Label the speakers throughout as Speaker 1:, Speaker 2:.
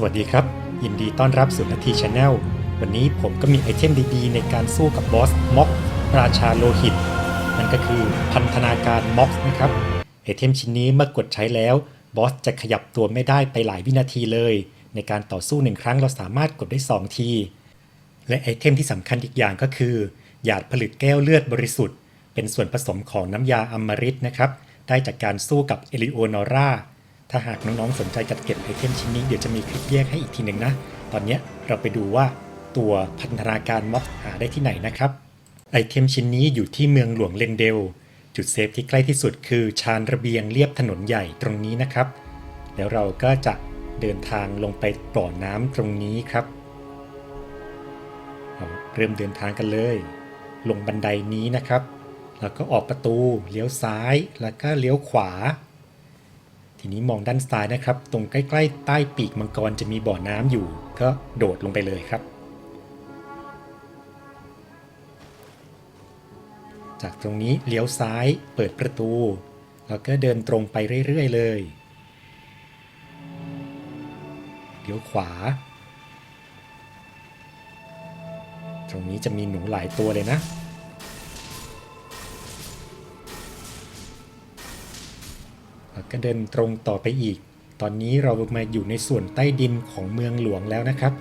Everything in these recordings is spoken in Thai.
Speaker 1: สวัสดีครับ ยินดีต้อนรับสู่นาทีชาแนลวันนี้ผมก็มีไอเทมดีๆ ในการสู้กับบอสม็อกราชาโลหิต นั่นก็คือพันธนาการม็อกนะครับไอเทมชิ้นนี้เมื่อกดใช้แล้วบอสจะขยับตัวไม่ได้ไปหลายวินาทีเลย ในการต่อสู้หนึ่งครั้งเราสามารถกดได้ 2 ที และไอเทมที่สำคัญอีกอย่างก็คือหยาดผลึกแก้วเลือดบริสุทธิ์ เป็นส่วนผสมของน้ำยาอมฤตนะครับได้จากการสู้กับเอลิโอนอร่า ถ้าหากน้องๆสนใจจัดเก็บไอเทมชิ้นนี้เดี๋ยวจะมีคลิปแยกให้อีกทีหนึ่งนะ ตอนนี้เราไปดูว่าตัวพันธนาการม็อกหาได้ที่ไหนนะครับ ไอเทมชิ้นนี้อยู่ที่เมืองหลวงเลนเดล จุดเซฟที่ใกล้ที่สุดคือชานระเบียงเรียบถนนใหญ่ตรงนี้นะครับ แล้วเราก็จะเดินทางลงไปปล่อน้ำตรงนี้ครับเเริ่มเดินทางกันเลย ลงบันไดนี้นะครับ แล้วก็ออกประตูเลี้ยวซ้ายแล้วก็เลี้ยวขวา ทีนี้มองด้านซ้ายนะครับ ตรงใกล้ๆ ใต้ปีกมังกรจะมีบ่อน้ำอยู่ ก็โดดลงไปเลยครับ จากตรงนี้เลี้ยวซ้ายเปิดประตู แล้วก็เดินตรงไปเรื่อยๆเลยเลี้ยวขวา ตรงนี้จะมีหนูหลายตัวเลยนะ ก็เดินตรงต่อไปอีก ตอนนี้เรามาอยู่ในส่วนใต้ดินของเมืองหลวงแล้วนะครับ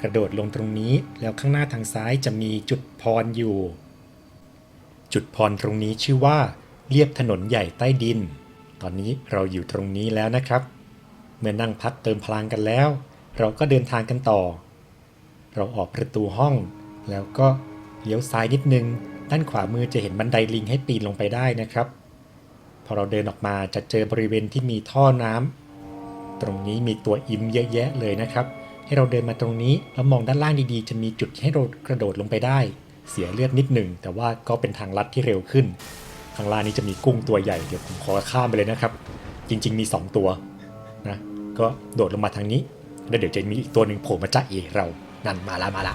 Speaker 1: กระโดดลงตรงนี้แล้วข้างหน้าทางซ้ายจะมีจุดพรอยู่ จุดพรตรงนี้ชื่อว่าเรียบถนนใหญ่ใต้ดิน ตอนนี้เราอยู่ตรงนี้แล้วนะครับ เมื่อนั่งพักเติมพลังกันแล้ว เราก็เดินทางกันต่อ เราออกประตูห้อง แล้วก็เลี้ยวซ้ายนิดนึง ด้านขวามือจะเห็นบันไดลิงให้ปีนลงไปได้นะครับ พอเราเดินออกมาจะเจอบริเวณที่มีท่อน้ำตรงนี้มีตัวอิมเยอะแยะเลยนะครับ ให้เราเดินมาตรงนี้แล้วมองด้านล่างดีๆ จะมีจุดให้เรากระโดดลงไปได้ เสียเลือดนิดหนึ่งแต่ว่าก็เป็นทางลัดที่เร็วขึ้น ข้างล่างนี้จะมีกุ้งตัวใหญ่เดี๋ยวผมขอข้ามไปเลยนะครับ จริง ๆ มี 2 ตัวนะก็โดดลงมาทางนี้แล้วเดี๋ยวจะมีอีกตัวหนึ่งโผล่มาจ้าเอเรานั่นมาละมาละ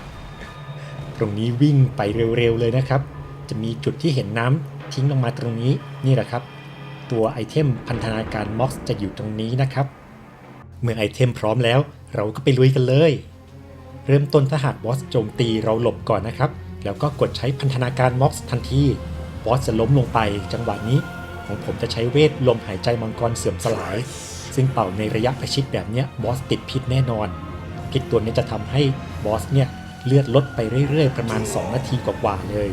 Speaker 1: ตรงนี้วิ่งไปเร็วๆเลยนะครับ จะมีจุดที่เห็นน้ำทิ้งลงมาตรงนี้นี่แหละครับ ตัวไอเทมพันธนาการม็อกจะอยู่ตรงนี้นะครับ เมื่อไอเทมพร้อมแล้ว เราก็ไปลุยกันเลย เริ่มต้นถ้าหากบอสโจมตีเราหลบก่อนนะครับ แล้วก็กดใช้พันธนาการม็อกทันทีบอสจะล้มลงไปจังหวะนี้ของผมจะใช้เวทลมหายใจมังกรเสื่อมสลาย ซึ่งเป่าในระยะประชิดแบบนี้บอสติดพิษแน่นอนพิษตัวนี้จะทำให้บอสเนี่ยเลือดลดไปเรื่อยๆ ประมาณ 2 นาทีกว่าๆเลย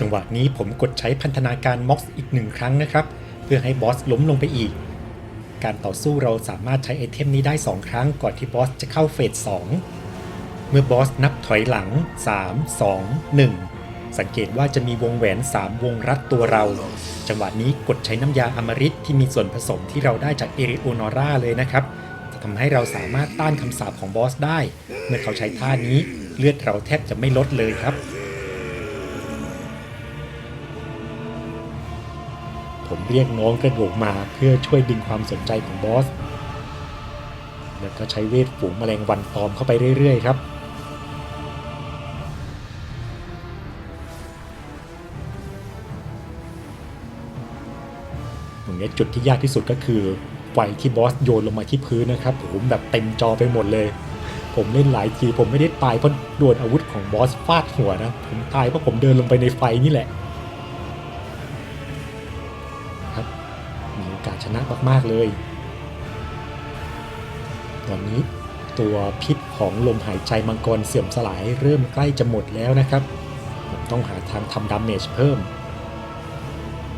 Speaker 1: จังหวะนี้ผมกดใช้พันธนาการม็อกซ์อีกหนึ่งครั้งนะครับ เพื่อให้บอสล้มลงไปอีก การต่อสู้เราสามารถใช้ไอเทมนี้ได้ 2 ครั้งก่อนที่บอสจะเข้าเฟส2เมื่อบอสนับถอยหลัง 3 2 1 สังเกตว่าจะมีวงแหวน 3 วงรัดตัวเรา จังหวะนี้กดใช้น้ำยาอมฤตที่มีส่วนผสมที่เราได้จากเอริโอนอร่าเลยนะครับจะทำให้เราสามารถต้านคำสาปของบอสได้ เมื่อเขาใช้ท่านี้เลือดเราแทบจะไม่ลดเลยครับ ผมเรียกน้องกระโดดมาเพื่อช่วยดึงความสนใจของบอส แล้วก็ใช้เวทฝูงแมลงวันตอมเข้าไปเรื่อยๆครับตรงนี้จุดที่ยากที่สุดก็คือไฟที่บอสโยนลงมาที่พื้นนะครับผมแบบเต็มจอไปหมดเลย ผมเล่นหลายทีผมไม่ได้ตายเพราะโดนอาวุธของบอสฟาดหัวนะ ผมตายเพราะผมเดินลงไปในไฟนี่แหละ ชนะมากๆเลย ตอนนี้ตัวพิษของลมหายใจมังกรเสื่อมสลายเริ่มใกล้จะหมดแล้วนะครับผมต้องหาทางทำดาเมจเพิ่ม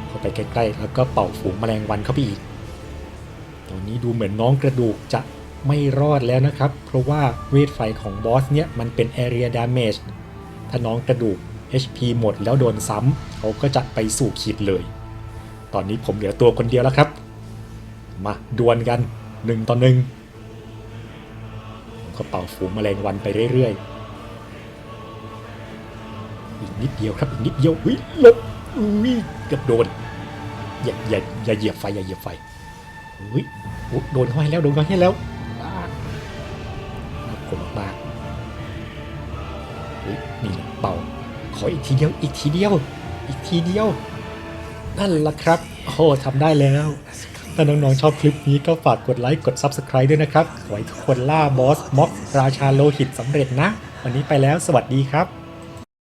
Speaker 1: เข้าไปใกล้ๆแล้วก็เป่าฝูงแมลงวันเข้าไปอีก ตอนนี้ดูเหมือนน้องกระดูกจะไม่รอดแล้วนะครับ เพราะว่าเวทไฟของบอสเนี่ยมันเป็น Area Damage ถ้าน้องกระดูก HP หมดแล้วโดนซ้ำเขาก็จะไปสู่ขีดเลย ตอนนี้ผมเหลือตัวคนเดียวแล้วครับ มาดวลกันหนึ่งต่อหนึ่งก็เป่าฝูงแมลงวันไปเรื่อยๆ อีกนิดเดียวครับอีกนิดเดียววิลบอุ้ยเกือบโดนอย่าอย่าอย่าเหยียบไฟอย่าเหยียบไฟอุ้ยโดนเขาให้แล้วโดนเขาให้แล้วอ่าน่ากลัวมากๆอุ้ยนี่เป่าขออีกทีเดียวอีกทีเดียว อีกทีเดียวนั่นแหละครับโอ้โหทำได้แล้ว ถ้าน้องๆชอบคลิปนี้ก็ฝากกดไลค์กด Subscribe ด้วยนะครับ ขอให้ทุกคนล่าบอสม็อกราชาโลหิตสำเร็จนะ วันนี้ไปแล้วสวัสดีครับ